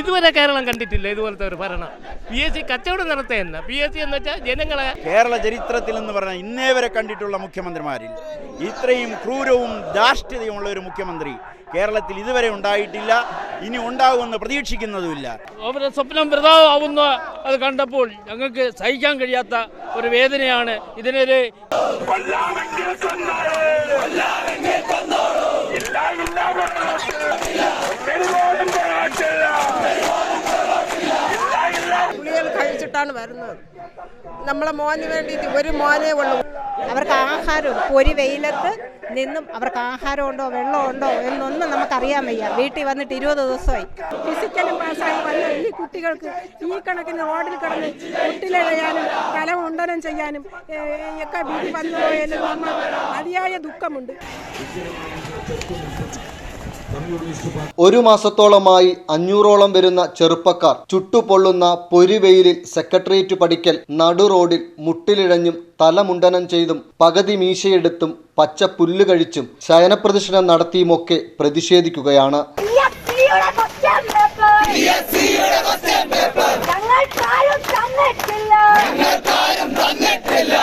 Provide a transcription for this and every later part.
ഇതുവരെ കേരളം കണ്ടിട്ടില്ല ഇതുപോലത്തെ ഒരു ഭരണം. പി എസ് സി കച്ചവടം നടത്തുകയല്ല. പി എസ് സി എന്ന് വെച്ചാൽ ജനങ്ങളെ കേരള ചരിത്രത്തിൽ എന്ന് പറഞ്ഞാൽ ഇന്നേ വരെ കണ്ടിട്ടുള്ള മുഖ്യമന്ത്രിമാരിൽ ഇത്രയും ക്രൂരവും ധാർഷ്ട്യതയുമുള്ള ഒരു മുഖ്യമന്ത്രി കേരളത്തിൽ ഇതുവരെ ഉണ്ടായിട്ടില്ല. ഇനി ഉണ്ടാകുമെന്ന് പ്രതീക്ഷിക്കുന്നതുമില്ല. അവരുടെ സ്വപ്നം വൃതാവുന്ന അത് കണ്ടപ്പോൾ ഞങ്ങൾക്ക് സഹിക്കാൻ കഴിയാത്ത ഒരു വേദനയാണ് ഇതിനൊരു കഴിച്ചിട്ടാണ് വരുന്നത്. നമ്മളെ മോന് വേണ്ടിയിട്ട് ഒരു മോനേ ഉള്ളൂ. അവർക്ക് ആഹാരം ഒരു വെയിലത്ത് നിന്നും അവർക്ക് ആഹാരമുണ്ടോ വെള്ളമുണ്ടോ എന്നൊന്നും നമുക്കറിയാൻ വയ്യ. വീട്ടിൽ വന്നിട്ട് ഇരുപത് ദിവസമായി. ഫിസിക്കലും പാസ്സായി വന്ന ഈ കുട്ടികൾക്ക് ഈ കണക്കിന് റോഡിൽ കിടന്ന് കുട്ടിലെഴയാനും കലമുണ്ടനം ചെയ്യാനും ഏഹ്, ഒക്കെ വീട്ടിൽ വന്നു പോയാലും അതിയായ ദുഃഖമുണ്ട്. ഒരു മാസത്തോളമായി അഞ്ഞൂറോളം വരുന്ന ചെറുപ്പക്കാർ ചുട്ടുപൊള്ളുന്ന പൊരിവെയിലിൽ സെക്രട്ടേറിയറ്റ് പഠിക്കൽ നടു റോഡിൽ മുട്ടിലിഴഞ്ഞും തലമുണ്ടനം ചെയ്തും പകുതി മീശയെടുത്തും പച്ച പുല്ല് കഴിച്ചും ശയനപ്രദർശനം നടത്തിയുമൊക്കെ പ്രതിഷേധിക്കുകയാണ്. ഞങ്ങൾക്കാരും തന്നിട്ടില്ല.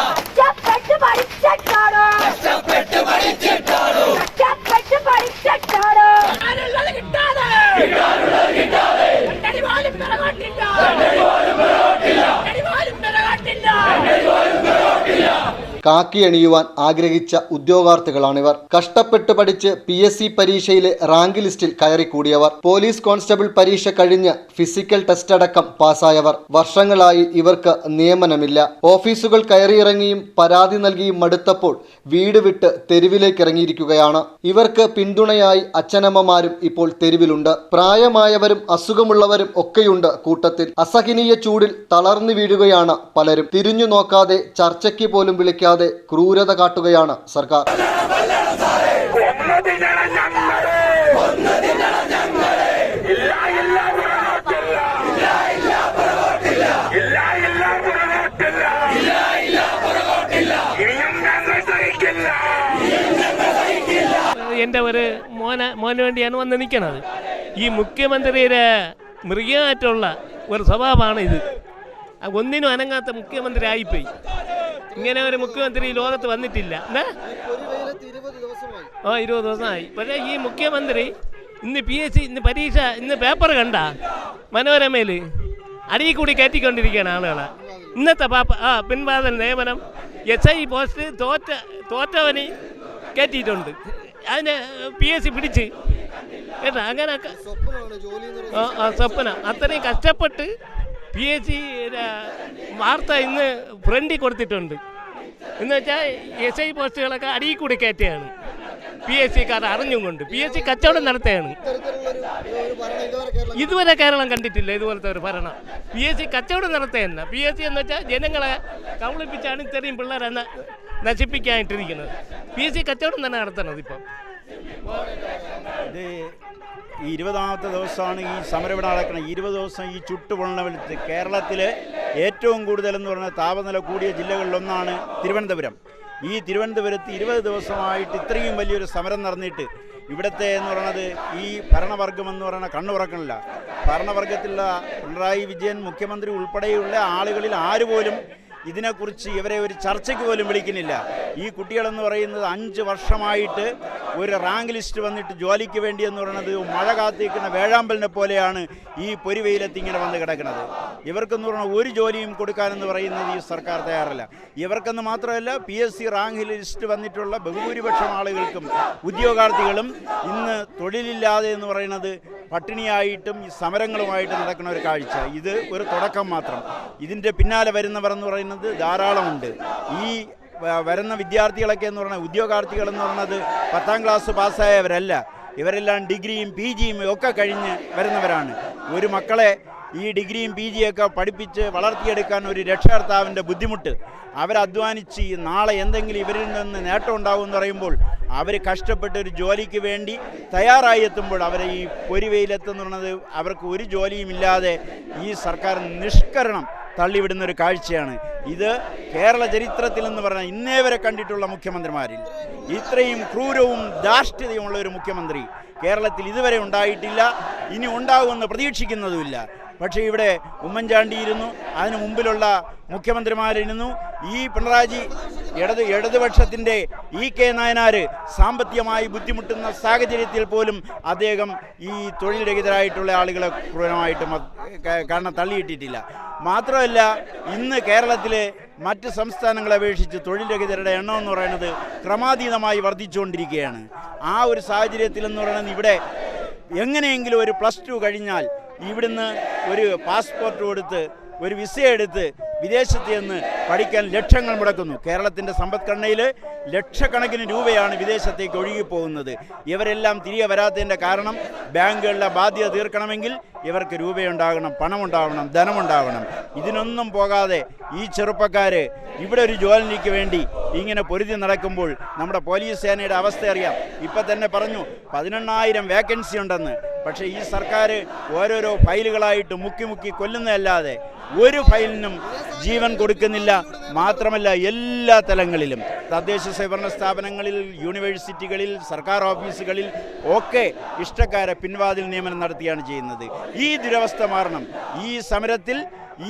கிட்டாதே കാക്കി അണിയുവാൻ ആഗ്രഹിച്ച ഉദ്യോഗാർത്ഥികളാണിവർ. കഷ്ടപ്പെട്ട് പഠിച്ച് പി എസ് സി പരീക്ഷയിലെ റാങ്ക് ലിസ്റ്റിൽ കയറിക്കൂടിയവർ. പോലീസ് കോൺസ്റ്റബിൾ പരീക്ഷ കഴിഞ്ഞ് ഫിസിക്കൽ ടെസ്റ്റ് അടക്കം പാസ്സായവർ. വർഷങ്ങളായി ഇവർക്ക് നിയമനമില്ല. ഓഫീസുകൾ കയറിയിറങ്ങിയും പരാതി നൽകിയും മടുത്തപ്പോൾ വീട് വിട്ട് തെരുവിലേക്ക് ഇറങ്ങിയിരിക്കുകയാണ് ഇവർക്ക് പിന്തുണയായി അച്ഛനമ്മമാരും ഇപ്പോൾ തെരുവിലുണ്ട്. പ്രായമായവരും അസുഖമുള്ളവരും ഒക്കെയുണ്ട് കൂട്ടത്തിൽ. അസഹനീയ ചൂടിൽ തളർന്നു വീഴുകയാണ് പലരും. തിരിഞ്ഞു നോക്കാതെ ചർച്ചയ്ക്ക് പോലും വിളിക്കാതെ ക്രൂരത കാട്ടുകയാണ് സർക്കാർ. എന്റെ ഒരു മോന മോന് വേണ്ടിയാണ് വന്ന് നിൽക്കുന്നത് ഈ മുഖ്യമന്ത്രിയുടെ മൃഗമായിട്ടുള്ള ഒരു സ്വഭാവമാണ് ഇത് ഒന്നിനും അനങ്ങാത്ത മുഖ്യമന്ത്രി ആയിപ്പോയി ഇങ്ങനെ ഒരു മുഖ്യമന്ത്രി ലോകത്ത് വന്നിട്ടില്ല. ആ ഇരുപത് ദിവസമായി. പക്ഷേ ഈ മുഖ്യമന്ത്രി ഇന്ന് പി എസ് സി ഇന്ന് പരീക്ഷ ഇന്ന് പേപ്പർ കണ്ട മനോരമയിൽ അടിയിൽ കൂടി കയറ്റിക്കൊണ്ടിരിക്കുകയാണ് ആളുകളെ. ഇന്നത്തെ പാപ്പ ആ പിൻവാതൽ നിയമനം എസ് ഐ പോസ്റ്റ് തോറ്റ തോറ്റവന് കയറ്റിയിട്ടുണ്ട്. അതിനെ പി എസ് സി പിടിച്ച്. കേട്ടോ അങ്ങനെ ആ സ്വപ്നം. അത്രയും കഷ്ടപ്പെട്ട് പി എച്ച് സി വാർത്ത ഇന്ന് ഫ്രണ്ടിൽ കൊടുത്തിട്ടുണ്ട്. എന്ന് വെച്ചാൽ എസ് ഐ പോസ്റ്റുകളൊക്കെ അടിയിൽ കൂടി കയറ്റുകയാണ്. പി എസ് സിക്കാർ അറിഞ്ഞും കൊണ്ട്. പി എസ് സി കച്ചവടം നടത്തുകയാണ്. ഇതുവരെ കേരളം കണ്ടിട്ടില്ല ഇതുപോലത്തെ ഒരു ഭരണം. പി എസ് സി കച്ചവടം നടത്തുകയെന്ന പി എസ് സി എന്ന് വെച്ചാൽ ജനങ്ങളെ കബളിപ്പിച്ചാണ് ഇത്രയും പിള്ളേരെ നശിപ്പിക്കാനായിട്ടിരിക്കുന്നത് പി എസ് സി കച്ചവടം തന്നെ നടത്തണത് ഇപ്പം. ഈ ഇരുപതാമത്തെ ദിവസമാണ് ഈ സമരം ഇവിടെ നടക്കുന്നത്. ഇരുപത് ദിവസം ഈ ചുട്ടുപൊള്ളണ കേരളത്തിലെ ഏറ്റവും കൂടുതലെന്ന് പറഞ്ഞ താപനില കൂടിയ ജില്ലകളിലൊന്നാണ് തിരുവനന്തപുരം. ഈ തിരുവനന്തപുരത്ത് ഇരുപത് ദിവസമായിട്ട് ഇത്രയും വലിയൊരു സമരം നടന്നിട്ട് ഇവിടുത്തെ എന്ന് പറയുന്നത് ഈ ഭരണവർഗം എന്ന് പറയുന്ന കണ്ണുറക്കണില്ല ഭരണവർഗത്തിലുള്ള പിണറായി വിജയൻ മുഖ്യമന്ത്രി ഉൾപ്പെടെയുള്ള ആളുകളിൽ ആരുപോലും ഇതിനെക്കുറിച്ച് ഇവരെ ഒരു ചർച്ചയ്ക്ക് പോലും വിളിക്കുന്നില്ല. ഈ കുട്ടികളെന്ന് പറയുന്നത് അഞ്ച് വർഷമായിട്ട് ഒരു റാങ്ക് ലിസ്റ്റ് വന്നിട്ട് ജോലിക്ക് വേണ്ടി എന്ന് പറയുന്നത് മഴ കാത്തിരിക്കുന്ന വേഴാമ്പലിനെ പോലെയാണ് ഈ പൊരിവെയിലത്ത് ഇങ്ങനെ വന്ന് കിടക്കുന്നത്. ഇവർക്കെന്ന് പറഞ്ഞാൽ ഒരു ജോലിയും കൊടുക്കാനെന്ന് പറയുന്നത് ഈ സർക്കാർ തയ്യാറല്ല. ഇവർക്കെന്ന് മാത്രമല്ല P S C rank list വന്നിട്ടുള്ള ബഹുഭൂരിപക്ഷം ആളുകൾക്കും ഉദ്യോഗാർത്ഥികളും ഇന്ന് തൊഴിലില്ലാതെ എന്ന് പറയുന്നത് പട്ടിണിയായിട്ടും ഈ സമരങ്ങളുമായിട്ട് നടക്കുന്ന ഒരു കാഴ്ച. ഇത് ഒരു തുടക്കം മാത്രം. ഇതിന്റെ പിന്നാലെ വരുന്നവർ എന്ന് പറയുന്നത് ധാരാളമുണ്ട്. ഈ വരുന്ന വിദ്യാർത്ഥികളൊക്കെ എന്ന് പറഞ്ഞാൽ ഉദ്യോഗാർത്ഥികൾ എന്ന് പറയുന്നത് പത്താം ക്ലാസ് പാസ്സായവരല്ല. ഇവരെല്ലാം ഡിഗ്രിയും പി ജിയും ഒക്കെ കഴിഞ്ഞ് വരുന്നവരാണ്. ഒരു മക്കളെ ഈ ഡിഗ്രിയും പി ജിയൊക്കെ പഠിപ്പിച്ച് വളർത്തിയെടുക്കാൻ ഒരു രക്ഷകർത്താവിന്റെ ബുദ്ധിമുട്ട്. അവരധ്വാനിച്ച് നാളെ എന്തെങ്കിലും ഇവരിൽ നിന്ന് നേട്ടം ഉണ്ടാവും എന്ന് പറയുമ്പോൾ അവർ കഷ്ടപ്പെട്ട് ഒരു ജോലിക്ക് വേണ്ടി തയ്യാറായി എത്തുമ്പോൾ അവരെ ഈ പൊരിവെയിലെത്തുന്ന പറയുന്നത് അവർക്ക് ഒരു ജോലിയും ഇല്ലാതെ ഈ സർക്കാർ നിഷ്കരണം തള്ളിവിടുന്ന ഒരു കാഴ്ചയാണ്. ഇത് കേരള ചരിത്രത്തിൽ എന്ന് പറഞ്ഞാൽ ഇന്നേ വരെ കണ്ടിട്ടുള്ള മുഖ്യമന്ത്രിമാരിൽ. ഇത്രയും ക്രൂരവും ധാർഷ്ട്യതയുമുള്ള ഒരു മുഖ്യമന്ത്രി കേരളത്തിൽ ഇതുവരെ ഉണ്ടായിട്ടില്ല. ഇനി ഉണ്ടാകുമെന്ന് പ്രതീക്ഷിക്കുന്നതുമില്ല. പക്ഷേ ഇവിടെ ഉമ്മൻചാണ്ടി ഇരുന്നു അതിന് മുമ്പിലുള്ള മുഖ്യമന്ത്രിമാരിരുന്നു. ഈ പിണറാജി ഇടത് ഇടതുപക്ഷത്തിന്റെ ഇ കെ നായനാർ സാമ്പത്തികമായി ബുദ്ധിമുട്ടുന്ന സാഹചര്യത്തിൽ പോലും അദ്ദേഹം ഈ തൊഴിൽ രഹിതരായിട്ടുള്ള ആളുകളെ ക്രൂരമായിട്ട് കാരണം തള്ളിയിട്ടിട്ടില്ല. മാത്രമല്ല ഇന്ന് കേരളത്തിലെ മറ്റ് സംസ്ഥാനങ്ങളെ അപേക്ഷിച്ച് തൊഴിൽ രഹിതരുടെ എണ്ണം എന്ന് പറയുന്നത് ക്രമാതീതമായി വർദ്ധിച്ചുകൊണ്ടിരിക്കുകയാണ്. ആ ഒരു സാഹചര്യത്തിൽ എന്ന് പറയുന്നത് ഇവിടെ എങ്ങനെയെങ്കിലും ഒരു പ്ലസ് ടു കഴിഞ്ഞാൽ ഇവിടുന്ന് ഒരു പാസ്പോർട്ട് കൊടുത്ത് ഒരു വിസ എടുത്ത് വിദേശത്ത് ചെന്ന് പഠിക്കാൻ ലക്ഷങ്ങൾ മുടക്കുന്നു. കേരളത്തിന്റെ സമ്പദ്ഘടനയിൽ ലക്ഷക്കണക്കിന് രൂപയാണ് വിദേശത്തേക്ക് ഒഴുകിപ്പോകുന്നത്. ഇവരെല്ലാം തിരികെ വരാത്തതിന്റെ കാരണം ബാങ്കുകളിലെ ബാധ്യത തീർക്കണമെങ്കിൽ ഇവർക്ക് രൂപയുണ്ടാകണം പണമുണ്ടാവണം ധനമുണ്ടാവണം. ഇതിനൊന്നും പോകാതെ ഈ ചെറുപ്പക്കാർ ഇവിടെ ഒരു ജോലിക്ക് വേണ്ടി ഇങ്ങനെ പൊരുതി നടക്കുമ്പോൾ നമ്മുടെ പോലീസ് സേനയുടെ അവസ്ഥ അറിയാം. ഇപ്പം തന്നെ പറഞ്ഞു പതിനെണ്ണായിരം വേക്കൻസി ഉണ്ടെന്ന്. പക്ഷേ ഈ സർക്കാർ ഓരോരോ ഫയലുകളായിട്ട് മുക്കി മുക്കി കൊല്ലുന്നതല്ലാതെ ഒരു ഫയലിനും ജീവൻ കൊടുക്കുന്നില്ല മാത്രമല്ല എല്ലാ തലങ്ങളിലും. തദ്ദേശ സ്വയംഭരണ സ്ഥാപനങ്ങളിൽ യൂണിവേഴ്സിറ്റികളിൽ സർക്കാർ ഓഫീസുകളിൽ ഒക്കെ ഇഷ്ടക്കാരെ പിൻവാതിൽ നിയമനം നടത്തിയാണ് ചെയ്യുന്നത്. ഈ ദുരവസ്ഥ മാറണം. ഈ സമരത്തിൽ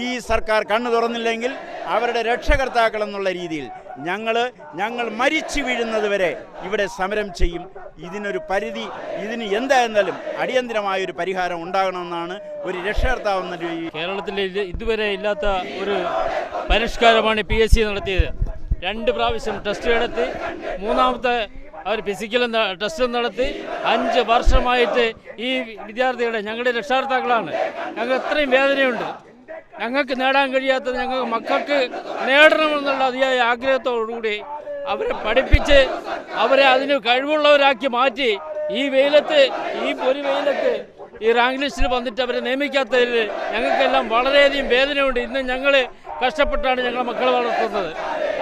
ഈ സർക്കാർ കണ്ണു തുറന്നില്ലെങ്കിൽ അവരുടെ രക്ഷകർത്താക്കൾ എന്നുള്ള രീതിയിൽ ഞങ്ങൾ ഞങ്ങൾ മരിച്ചു വീഴുന്നത് വരെ ഇവിടെ സമരം ചെയ്യും. ഇതിനൊരു പരിധി ഇതിന് എന്തായിരുന്നാലും അടിയന്തരമായ ഒരു പരിഹാരം ഉണ്ടാകണമെന്നാണ് ഒരു രക്ഷകർത്താവെന്ന രീതി കേരളത്തിൽ ഇതുവരെ ഇല്ലാത്ത ഒരു പരിഷ്കാരമാണ് പി എസ് സി നടത്തിയത്. രണ്ട് പ്രാവശ്യം ടെസ്റ്റ് നടത്തി മൂന്നാമത്തെ അവർ ഫിസിക്കൽ ടെസ്റ്റ് നടത്തി അഞ്ച് വർഷമായിട്ട് ഈ വിദ്യാർത്ഥികളെ ഞങ്ങളുടെ രക്ഷകർത്താക്കളാണ്. ഞങ്ങൾ ഇത്രയും വേദനയുണ്ട്. ഞങ്ങൾക്ക് നേടാൻ കഴിയാത്തത് ഞങ്ങൾക്ക് മക്കൾക്ക് നേടണമെന്നുള്ള അതിയായ ആഗ്രഹത്തോടുകൂടി അവരെ പഠിപ്പിച്ച് അവരെ അതിന് കഴിവുള്ളവരാക്കി മാറ്റി ഈ വെയിലത്ത് ഈ ഒരു വെയിലത്ത് ഈ റാങ്ക് ലിസ്റ്റിൽ വന്നിട്ട് അവരെ നിയമിക്കാത്തതിൽ ഞങ്ങൾക്കെല്ലാം വളരെയധികം വേദനയുണ്ട്. ഇന്ന് ഞങ്ങൾ കഷ്ടപ്പെട്ടാണ് ഞങ്ങളെ മക്കളെ വളർത്തുന്നത്.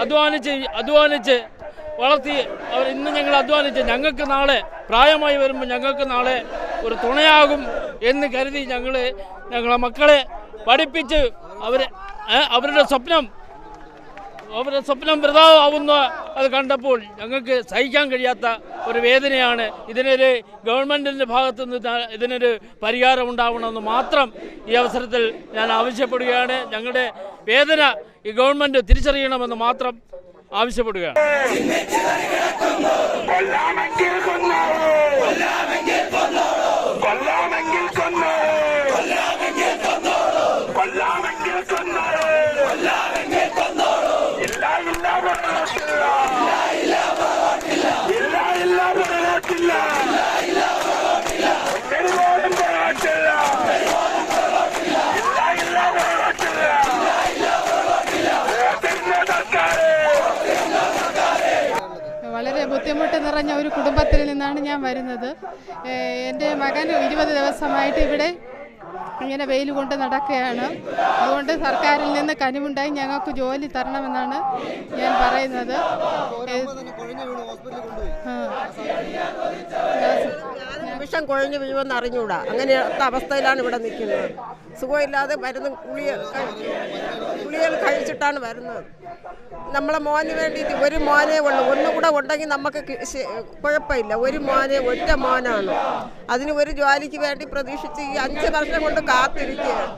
അധ്വാനിച്ച് അധ്വാനിച്ച് വളർത്തി അവർ ഇന്ന് ഞങ്ങൾ അധ്വാനിച്ച് ഞങ്ങൾക്ക് നാളെ പ്രായമായി വരുമ്പോൾ ഞങ്ങൾക്ക് നാളെ ഒരു തുണയാകും എന്ന് കരുതി ഞങ്ങൾ ഞങ്ങളെ മക്കളെ പഠിപ്പിച്ച് അവരെ അവരുടെ സ്വപ്നം അവരുടെ സ്വപ്നം വൃതാവുന്ന അത് കണ്ടപ്പോൾ ഞങ്ങൾക്ക് സഹിക്കാൻ കഴിയാത്ത ഒരു വേദനയാണ്. ഇതിനൊരു ഗവൺമെന്റിന്റെ ഭാഗത്തു നിന്ന് ഇതിനൊരു പരിഹാരം ഉണ്ടാവണമെന്ന് മാത്രം ഈ അവസരത്തിൽ ഞാൻ ആവശ്യപ്പെടുകയാണ്. ഞങ്ങളുടെ വേദന ഈ ഗവൺമെന്റ് തിരിച്ചറിയണമെന്ന് മാത്രം ആവശ്യപ്പെടുകയാണ്. കൊല്ലാമെങ്കിൽ കൊല്ലാമെങ്കിൽ കൊന്നോളൂ ഇല്ല ഇല്ല പൊറോട്ടില്ല ഇല്ല ഇല്ല പൊറോട്ടില്ല ഒന്നിന് പോലും പൊറോട്ടില്ല ഇല്ല ഇല്ല പൊറോട്ടില്ല വോട്ടിന്റെ സർക്കാര് വളരെ ബുദ്ധിമുട്ട് നിറഞ്ഞ ഒരു കുടുംബത്തിൽ നിന്നാണ് ഞാൻ വരുന്നത്. എന്റെ മകൻ ഇരുപത് ദിവസമായിട്ട് ഇവിടെ ഇങ്ങനെ വെയിൽ കൊണ്ട് നടക്കുകയാണ്. അതുകൊണ്ട് സർക്കാരിൽ നിന്ന് കനിവുണ്ടായി ഞങ്ങൾക്ക് ജോലി തരണമെന്നാണ് ഞാൻ പറയുന്നത്. നിമിഷം കുഴഞ്ഞു വീഴുമെന്ന് അറിഞ്ഞൂടാ. അങ്ങനെയുള്ള അവസ്ഥയിലാണ് ഇവിടെ നിൽക്കുന്നത്. സുഖമില്ലാതെ മരുന്ന് ഗുളിക ഗുളികൾ കഴിച്ചിട്ടാണ് വരുന്നത്. നമ്മളെ മോന് വേണ്ടിയിട്ട് ഒരു മോനേ ഉള്ളൂ. ഒന്നും കൂടെ ഉണ്ടെങ്കിൽ നമുക്ക് കുഴപ്പമില്ല. ഒരു മോനെ ഒറ്റ മോനാണ്. അതിന് ഒരു ജോലിക്ക് വേണ്ടി പ്രതീക്ഷിച്ച് ഈ അഞ്ച് വർഷം കൊണ്ട് കാത്തിരിക്കുകയാണ്.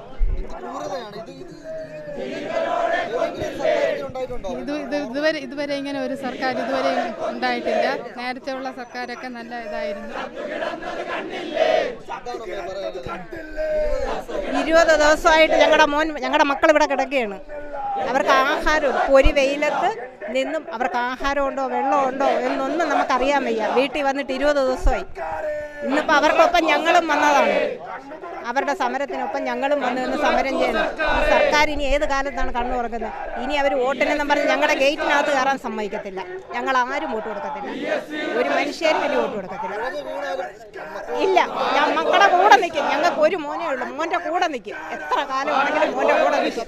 ഇത് ഇത് ഇതുവരെ ഇതുവരെ ഇങ്ങനെ ഒരു സർക്കാർ ഇതുവരെ ഉണ്ടായിട്ടില്ല. നേരത്തെ ഉള്ള സർക്കാരൊക്കെ നല്ല ഇതായിരുന്നു. ഇരുപത് ദിവസമായിട്ട് ഞങ്ങളുടെ മോൻ ഞങ്ങളുടെ മക്കൾ ഇവിടെ കിടക്കുകയാണ്. അവർക്ക് ആഹാരം പൊരി വെയിലത്ത് നിന്നും അവർക്ക് ആഹാരമുണ്ടോ വെള്ളമുണ്ടോ എന്നൊന്നും നമുക്കറിയാൻ വയ്യ. വീട്ടിൽ വന്നിട്ട് ഇരുപത് ദിവസമായി. ഇന്നിപ്പോൾ അവർക്കൊപ്പം ഞങ്ങളും വന്നതാണ്. അവരുടെ സമരത്തിനൊപ്പം ഞങ്ങളും വന്ന് നിന്ന് സമരം ചെയ്യുന്നു. സർക്കാർ ഇനി ഏത് കാലത്താണ് കണ്ണു തുറക്കുന്നത്? ഇനി അവർ വോട്ടിനെന്നും പറഞ്ഞ് ഞങ്ങളുടെ ഗേറ്റിനകത്ത് കയറാൻ സമ്മതിക്കത്തില്ല. ഞങ്ങൾ ആരും വോട്ട് കൊടുക്കത്തില്ല. ഒരു മനുഷ്യരും ഇനി വോട്ട് കൊടുക്കത്തില്ല. ഇല്ല ഞാൻ മക്കളുടെ കൂടെ നിൽക്കും. ഞങ്ങൾക്ക് ഒരു മോനേ ഉള്ളൂ. മോന്റെ കൂടെ നിൽക്കും. എത്ര കാലമാണെങ്കിലും മോന്റെ കൂടെ നിൽക്കും.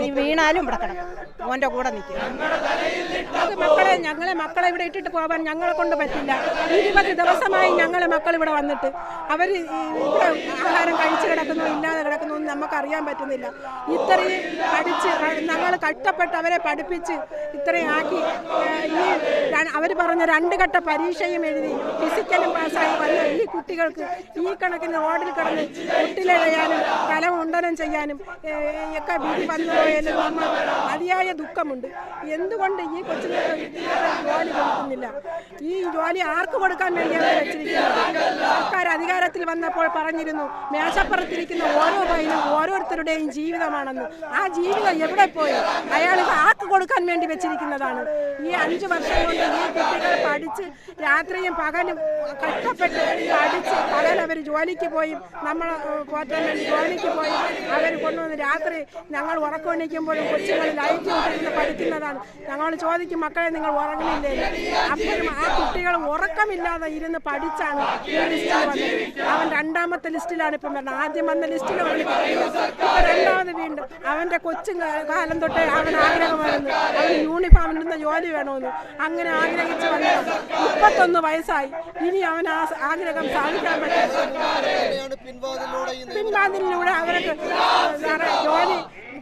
നീ വീണാലും ഇവിടെ കിടക്കും. മോന്റെ കൂടെ നിൽക്കും. മക്കളെ ഞങ്ങളെ മക്കളെ ഇവിടെ ഇട്ടിട്ട് പോകാൻ ഞങ്ങളെ കൊണ്ട് പറ്റില്ല. ഇരുപത് ദിവസമായി ഞങ്ങളെ മക്കൾ ഇവിടെ വന്നിട്ട്. അവർ ഇവിടെ ആഹാരം കഴിച്ചു കിടക്കുന്നു ഇല്ലാതെ കിടക്കുന്നു ഒന്നും നമുക്ക് അറിയാൻ പറ്റുന്നില്ല. ഇത്രയും പഠിച്ച് ഞങ്ങൾ കഷ്ടപ്പെട്ട് അവരെ പഠിപ്പിച്ച് ഇത്രയും ആക്കി ഈ അവർ പറഞ്ഞ രണ്ട് ഘട്ട പരീക്ഷയും എഴുതി ഫിസിക്കലും പാസ്സായി വന്ന ഈ കുട്ടികൾക്ക് ഈ കണക്കിന് റോഡിൽ കിടന്ന് കുട്ടിലെഴയാനും ഉണ്ടനം ചെയ്യാനും ഒക്കെ വിധി വന്നു പോയാലും നമ്മൾ അതിയായ ദുഃഖമുണ്ട്. എന്തുകൊണ്ട് ഈ കൊച്ചുങ്ങൾക്ക് ജോലി കൊടുക്കുന്നില്ല. ഈ ജോലി ആർക്ക് കൊടുക്കാൻ വേണ്ടിയാണ് വെച്ചിരിക്കുന്നത്? അധികാരത്തിൽ വന്നപ്പോൾ പറഞ്ഞിരുന്നു മേശപ്പുറത്തിരിക്കുന്ന ഓരോ പൈനും ഓരോരുത്തരുടെയും ജീവിതമാണെന്ന്. ആ ജീവിതം എവിടെ പോയി? അയാൾ ആക്ക് കൊടുക്കാൻ വേണ്ടി വെച്ചിരിക്കുന്നതാണ്? ഈ അഞ്ച് വർഷം കൊണ്ട് ഈ കുട്ടികൾ പഠിച്ച് രാത്രിയും പകലും കഷ്ടപ്പെട്ട് പഠിച്ച് പകൽ അവർ ജോലിക്ക് പോയി നമ്മൾ പോറ്റാൻ വേണ്ടി ജോലിക്ക് പോയി അവർ കൊണ്ടുവന്ന് രാത്രി ഞങ്ങൾ ഉറക്കണിക്കുമ്പോഴും കൊച്ചുങ്ങൾ ലൈറ്റ് ഇട്ടിരുന്ന് പഠിക്കുന്നതാണ്. ഞങ്ങൾ ചോദിക്കും മക്കളെ നിങ്ങൾ ഉറങ്ങുന്നില്ലേ? അപ്പോഴും ആ കുട്ടികൾ ഉറക്കമില്ലാതെ ഇരുന്ന് പഠിച്ചാണ് ഈ വന്നത്. അവൻ രണ്ടാമത്തെ ലിസ്റ്റിലാണ് ഇപ്പം വരുന്നത്. ആദ്യം വന്ന ലിസ്റ്റിൽ രണ്ടാമത് വീണ്ടും അവന്റെ കൊച്ചു കാലം തൊട്ട് അവൻ ആഗ്രഹമായിരുന്നു. അവന് യൂണിഫോമിൽ നിന്ന് ജോലി വേണമെന്ന്. അങ്ങനെ ആഗ്രഹിച്ചു വന്ന മുപ്പത്തൊന്ന് വയസ്സായി. ഇനി അവൻ ആ ആഗ്രഹം സാധിക്കാൻ പറ്റും പിൻവാതിലൂടെ അവർക്ക് ജോലി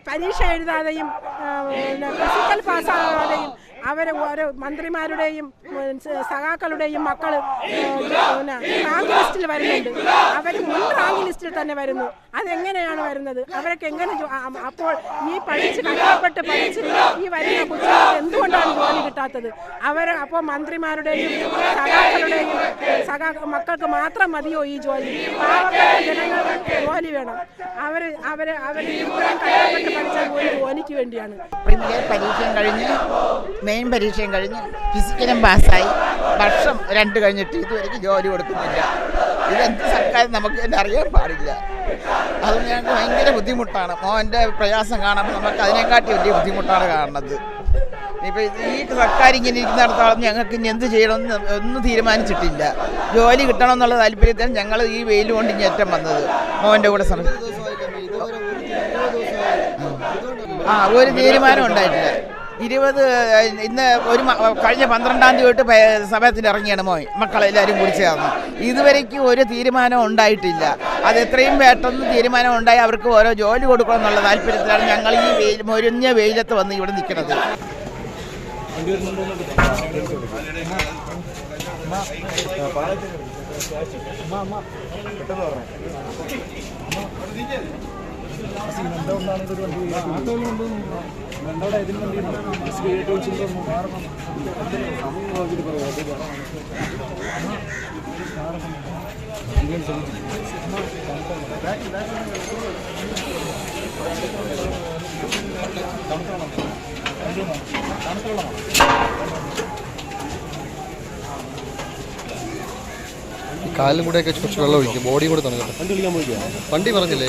പരീക്ഷ എഴുതാതെയും ഫിസിക്കൽ പാസ്സാകാതെയും അവർ ഓരോ മന്ത്രിമാരുടെയും സഖാക്കളുടെയും മക്കൾ റാങ്ക് ലിസ്റ്റിൽ വരുന്നുണ്ട്. അവർ മുൻ റാങ്ക് ലിസ്റ്റിൽ തന്നെ വരുന്നു. അതെങ്ങനെയാണ് വരുന്നത്? അവരൊക്കെ എങ്ങനെ അപ്പോൾ ഈ പഠിച്ച് കഷ്ടപ്പെട്ട് പഠിച്ച് ഈ വരുന്ന കുട്ടികൾക്ക് എന്തുകൊണ്ടാണ് ജോലി കിട്ടാത്തത്? അവർ അപ്പോൾ മന്ത്രിമാരുടെയും സഖാക്കളുടെയും സഖാ മക്കൾക്ക് മാത്രം മതിയോ ഈ ജോലി? ജനങ്ങൾക്ക് ജോലി വേണം. അവർ അവർ അവർ ഇത്രയും കഷ്ടപ്പെട്ട് പഠിച്ച ജോലിക്ക് വേണ്ടിയാണ്. പ്രിമിലെ പരീക്ഷയും കഴിഞ്ഞ് മെയിൻ പരീക്ഷയും കഴിഞ്ഞ് ഫിസിക്കലും പാസ്സായി. വർഷം രണ്ട് കഴിഞ്ഞിട്ട് ഇതുവരെയ്ക്ക് ജോലി കൊടുക്കുന്നില്ല. ഇതെന്ത് സർക്കാർ നമുക്ക് തന്നെ അറിയാൻ പാടില്ല. അത് ഞങ്ങൾക്ക് ഭയങ്കര ബുദ്ധിമുട്ടാണ്. മോന്റെ പ്രയാസം കാണുമ്പോൾ നമുക്ക് അതിനെക്കാട്ടി വലിയ ബുദ്ധിമുട്ടാണ് കാണുന്നത്. ഇപ്പോൾ ഈ സർക്കാർ ഇങ്ങനെ ഇരിക്കുന്നിടത്തോളം ഞങ്ങൾക്ക് ഇനി എന്ത് ചെയ്യണമെന്ന് ഒന്നും തീരുമാനിച്ചിട്ടില്ല. ജോലി കിട്ടണമെന്നുള്ള താല്പര്യത്തിൽ ഞങ്ങൾ ഈ വെയിൽ കൊണ്ട് ഇനി ഏറ്റം വന്നത്. മോന്റെ കൂടെ സമയം. ആ ഒരു തീരുമാനം ഉണ്ടായിട്ടില്ല. ഇരുപത് ഇന്ന് ഒരു കഴിഞ്ഞ പന്ത്രണ്ടാം തീയതി തൊട്ട് സമയത്തിന് ഇറങ്ങിയാണ് മോയ് മക്കളെല്ലാവരും കൂടി ചേർന്ന്. ഇതുവരേക്കും ഒരു തീരുമാനം ഉണ്ടായിട്ടില്ല. അത് എത്രയും പെട്ടെന്ന് തീരുമാനം ഉണ്ടായി അവർക്ക് ഓരോ ജോലി കൊടുക്കണം എന്നുള്ള താല്പര്യത്തിലാണ് ഞങ്ങൾ ഈ വെയിൽ മൊരിഞ്ഞ വെയിലത്ത് വന്ന് ഇവിടെ നിൽക്കുന്നത്. കാലിലും കൂടെയൊക്കെ കുറച്ച് വെള്ളം ഒഴിക്കും. ബോഡി കൂടെ തണുക്കട്ടെ. വണ്ടി പറഞ്ഞില്ലേ?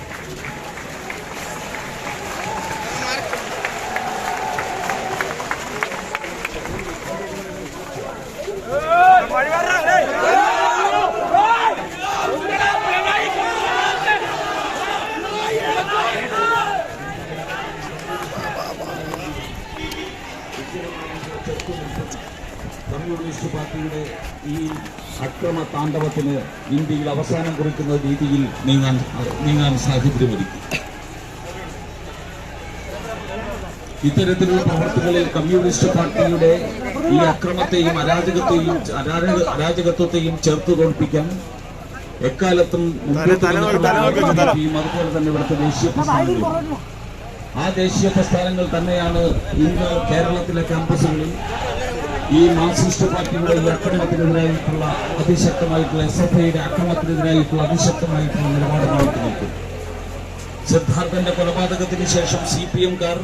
കമ്മ്യൂണിസ്റ്റ് പാർട്ടിയുടെ ഈ അക്രമ താണ്ഡവത്തിന് ഇന്ത്യയിൽ അവസാനം കുറിക്കുന്ന രീതിയിൽ നീങ്ങാൻ നീങ്ങാൻ സാഹചര്യമൊരുക്കി. ഇത്തരത്തിലുള്ള പ്രവർത്തികളിൽ കമ്മ്യൂണിസ്റ്റ് പാർട്ടിയുടെ ഈ അക്രമത്തെയും അരാജകത്തെയും അരാജക അരാജകത്വത്തെയും ചേർത്ത് തോൽപ്പിക്കാൻ എക്കാലത്തും അതുപോലെ തന്നെ ഇവിടുത്തെ ദേശീയ പ്രസ്ഥാനങ്ങളും. ആ ദേശീയ പ്രസ്ഥാനങ്ങൾ തന്നെയാണ് ഇന്ന് കേരളത്തിലെ ക്യാമ്പസുകളിൽ ഈ മാർക്സിസ്റ്റ് പാർട്ടിയുടെ ഈ അക്രമത്തിനെതിരായിട്ടുള്ള അതിശക്തമായിട്ടുള്ള എസ് എഫ് ഐയുടെ അക്രമത്തിനെതിരായിട്ടുള്ള അതിശക്തമായിട്ടുള്ള നിലപാടുമായിട്ട് നിൽക്കും. സിദ്ധാർത്ഥന്റെ കൊലപാതകത്തിന് ശേഷം സി പി എംകാർ